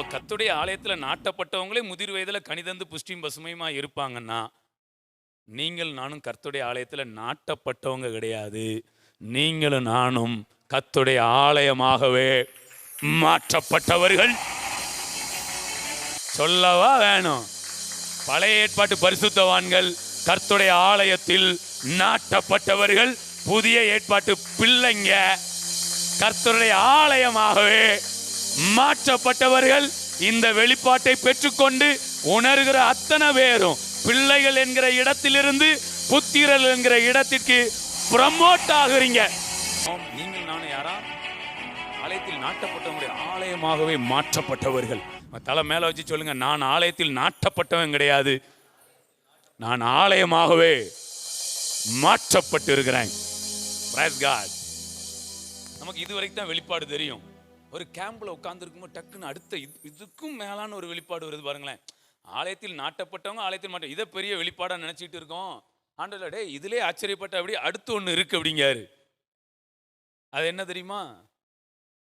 அப்போ கத்துடைய ஆலயத்தில் நாட்டப்பட்டவங்களே முதிர் வயதில் கனிதந்து புஷ்டியும் பசுமையுமா இருப்பாங்கன்னா நீங்கள் நானும் கர்த்துடைய ஆலயத்தில் நாட்டப்பட்டவங்க கிடையாது. நீங்களும் நானும் கத்துடைய ஆலயமாகவே மாற்றப்பட்டவர்கள். சொல்லவா வேணும். பழைய ஏற்பாட்டு பரிசுத்தவான்கள் கர்த்துடைய ஆலயத்தில் நாட்டப்பட்டவர்கள் புதிய ஏற்பாட்டு பிள்ளைங்க கர்த்தருடைய ஆலயமாகவே மாற்றப்பட்டவர்கள் இந்த வெளிப்பாட்டை பெற்றுக்கொண்டு உணர்கிற அத்தனை பேரும் பிள்ளைகள் என்கிற இடத்திலிருந்து புத்திரல் என்கிற இடத்திற்கு ப்ரமோட் ஆகுறீங்க. நீங்கள் நானும் யாரா? ஆலயத்தில் நாட்டப்பட்டவங்களுடைய ஆலயமாகவே மாற்றப்பட்டவர்கள். தலை மேல வச்சு சொல்லுங்க நான் ஆலயத்தில் நாட்டப்பட்டவன் கிடையாது. நான் ஆலயமாகவே மாற்றப்பட்டு இருக்கிறேன் நமக்கு இது வரைக்கும் தான் வெளிப்பாடு தெரியும். ஒரு கேம்பில் உட்காந்துருக்கும்போது டக்குன்னு அடுத்த இது- இதுக்கும் மேலான ஒரு வெளிப்பாடு வருது பாருங்களேன். ஆலயத்தில் நாட்டப்பட்டவங்க ஆலயத்தில் மாட்ட இதை பெரிய வெளிப்பாடாக நினச்சிட்டு இருக்கோம். ஆண்டவரே டே இதிலே ஆச்சரியப்பட்ட அப்படி அடுத்து ஒன்று இருக்கு அப்படிங்காரு அது என்ன தெரியுமா?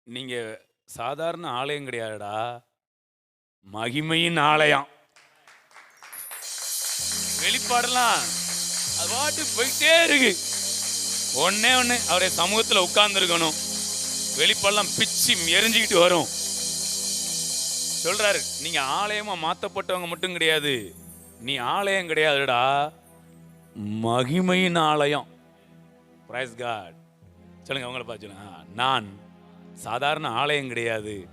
நீங்கள் சாதாரண ஆலயம் கிடையாதுடா. மகிமையின் ஆலயம். வெளிப்பாடெல்லாம் அது பாட்டு போயிட்டே இருக்கு. ஒன்னே ஒன்று அவருடைய சமூகத்தில் உட்கார்ந்துருக்கணும். வெளிப்பெல்லாம் பிச்சு எரிஞ்சுக்கிட்டு வரும். சொல்றாரு நீங்க ஆலயமா மாத்தப்பட்டவங்க மட்டும் கிடையாது. நீ ஆலயம் கிடையாதுடா. மகிமையின் ஆலயம். பிரைஸ் காட் சொல்லுங்க அவங்கள பார்த்து நான் சாதாரண ஆலயம் கிடையாது.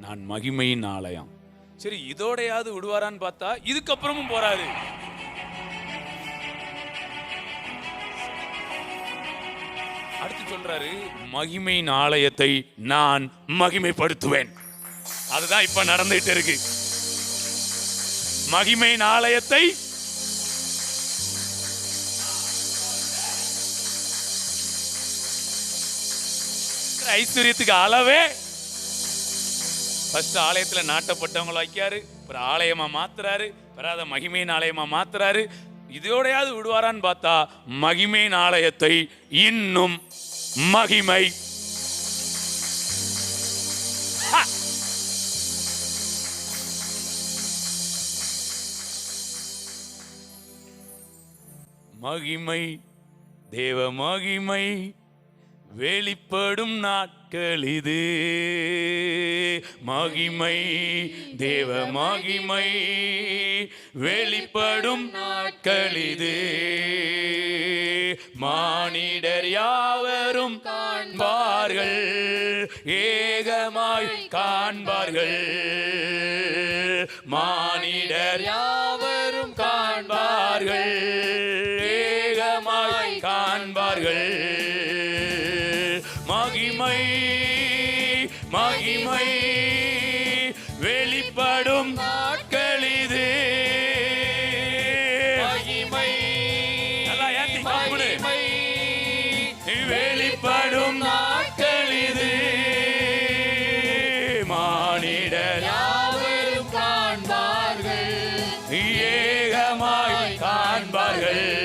நான் மகிமையின் ஆலயம். சரி இதோடையாவது விடுவாரான்னு பார்த்தா இதுக்கப்புறமும் போறாரு. அடுத்து சொல்றாரு மகிமையின் ஆலயத்தை நான் மகிமைப்படுத்துவேன். அதுதான் இப்ப நடந்துட்டு இருக்கு. மகிமையின் ஆலயத்தை ஐஸ்வர்யத்துக்கு அளவே. ஃபர்ஸ்ட் ஆலயத்துல நாட்டப்பட்டவங்களை வைக்காரு அப்புறம் ஆலயமா மாத்துறாரு அப்புறம் அதை மகிமையின் ஆலயமா மாத்துறாரு. இதோடையாவது விடுவாரான்னு பார்த்தா மகிமையின் ஆலயத்தை இன்னும் மகிமை. மகிமை தேவ மகிமை வெளிப்படும் நாட்கள் இது. மகிமை தேவ மகிமை வெளிப்படும் நாட்கள் இது மானிடர் யாவரும் காண்பார்கள் ஏகமாய் காண்பார்கள். மானிடர் யாவரும் காண்பார்கள் ஏகமாய் காண்பார்கள். மகிமை Jai